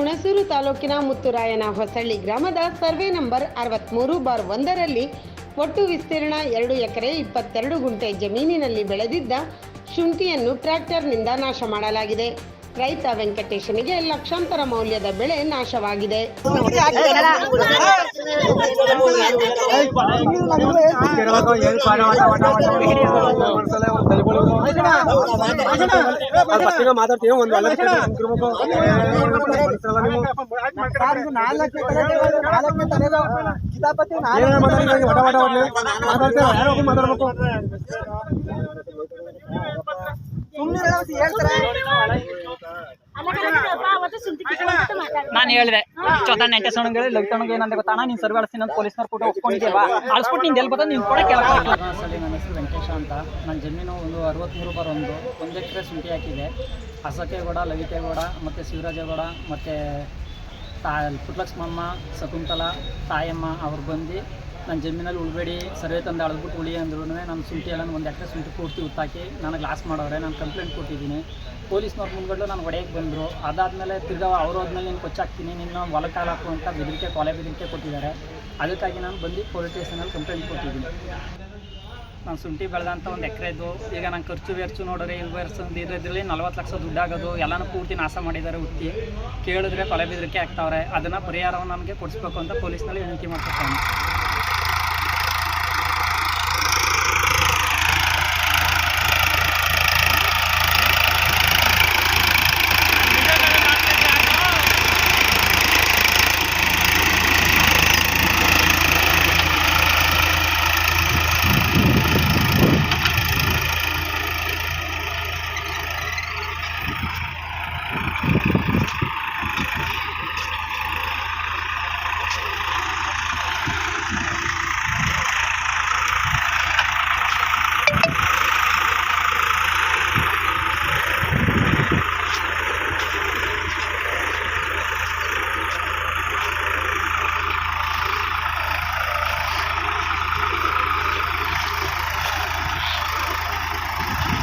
ಹುಣಸೂರು ತಾಲೂಕಿನ ಮುತ್ತುರಾಯನ ಹೊಸಳ್ಳಿ ಗ್ರಾಮದ survey number ಅರವತ್ತ್ಮೂರು ಬಾರ್ ಒಂದರಲ್ಲಿ ಒಟ್ಟು ವಿಸ್ತೀರ್ಣ ಎರಡು ಎಕರೆ ಇಪ್ಪತ್ತೆರಡು ಗುಂಟೆ ಜಮೀನಿನಲ್ಲಿ ಬೆಳೆದಿದ್ದ ಶುಂಠಿಯನ್ನು ಟ್ರ್ಯಾಕ್ಟರ್ನಿಂದ ನಾಶ ಮಾಡಲಾಗಿದೆ. ರೈತ ವೆಂಕಟೇಶನಿಗೆ ಲಕ್ಷಾಂತರ ಮೌಲ್ಯದ ಬೆಳೆ ನಾಶವಾಗಿದೆ. ಫಸ್ಟಿಗೆ ಮಾತಾಡ್ತೀವಿ ಒಂದು ಒಳ್ಳೆ ಮಾತಾಡ್ಬೇಕು ನಾನು ಹೇಳಿದೆ ಚೌತ ನೆಂಟೆ ಏನಂತ ನೀನು ಸರ್ವೆ ಅಂತ ಪೊಲೀಸ್ನವ್ರು ಕೊಟ್ಟು ಒಪ್ಕೊಂಡಿದ್ದೀವಾ ಅಳಿಸ್ಬಿಟ್ಟು ನೀನು ಎಲ್ಲಿ ಬರ್ತದೆ ನೀನು ಕೂಡ ಸಲ ನನ್ನ ಹೆಸರು ವೆಂಕಟೇಶ ಅಂತ. ನನ್ನ ಜಮೀನು ಒಂದು ಅರವತ್ತ್ಮೂರು ಬರ ಒಂದು. ಒಂದು ಎಕರೆ ಶುಂಠಿ ಹಾಕಿದೆ. ಹಸಕೆಗೌಡ ಲವಿಕೆಗೌಡ ಮತ್ತು ಶಿವರಾಜೇಗೌಡ ಮತ್ತು ತಾ ಪುಟ್ಲಕ್ಷ್ಮಮ್ಮ ಶಕುಂತಲಾ ತಾಯಮ್ಮ ಅವ್ರು ಬಂದು ನನ್ನ ಜಮೀನಲ್ಲಿ ಉಳ್ಬೇಡಿ, ಸರ್ವೆ ತಂದು ಅಳದ್ಬಿಟ್ಟು ಉಳಿ ಅಂದ್ರೂ ನಾನು ಶುಂಠಿ ಎಲ್ಲ ಒಂದು ಎಕರೆ ಶುಂಠಿ ಪೂರ್ತಿ ಉತ್ತಾಕಿ ನನಗೆ ಲಾಸ್ ಮಾಡವ್ರೆ ನಾನು ಕಂಪ್ಲೇಂಟ್ ಕೊಟ್ಟಿದ್ದೀನಿ. ಪೊಲೀಸ್ನವ್ರ ಮುಂದ್ಗಡೆ ನಾನು ಒಡೆಯಕ್ಕೆ ಬಂದರು. ಅದಾದಮೇಲೆ ತಿರ್ಗಾ ಅವ್ರು ಹೋದ್ಮೇಲೆ ನೀನು ಕೊಚ್ಚಾಕ್ತೀನಿ, ನಿನ್ನ ಹೊಲಕ್ಕೆ ಹಾಕು ಅಂತ ಬೆದರಿಕೆ, ಕೊಲೆ ಬೆದರಿಕೆ ಕೊಟ್ಟಿದ್ದಾರೆ. ಅದಕ್ಕಾಗಿ ನಾನು ಬಂದು ಪೊಲೀಸ್ ಸ್ಟೇಷನಲ್ಲಿ ಕಂಪ್ಲೇಂಟ್ ಕೊಟ್ಟಿದ್ದೀನಿ. ನಾನು ಶುಂಠಿ ಬೆಳೆದಂಥ ಒಂದು ಎಕರೆದು ಈಗ ನಾನು ಖರ್ಚು ವೆರ್ಚು ನೋಡಿದ್ರೆ ಇಲ್ಲಿ ವರ್ಷದ ಇದರಲ್ಲಿ ನಲ್ವತ್ತು ಲಕ್ಷ ದುಡ್ಡಾಗೋದು, ಎಲ್ಲನೂ ಪೂರ್ತಿ ನಾಶ ಮಾಡಿದ್ದಾರೆ ಉತ್ತಿ ಕೇಳಿದ್ರೆ ಕೊಲೆ ಬೆದರಿಕೆ ಆಗ್ತಾವ್ರೆ, ಅದನ್ನು ಪರಿಹಾರವನ್ನು ನನಗೆ ಕೊಡಿಸ್ಬೇಕು ಅಂತ ಪೊಲೀಸ್ನಲ್ಲಿ ವಿನಂತಿ ಮಾಡ್ಕೊತಾನೆ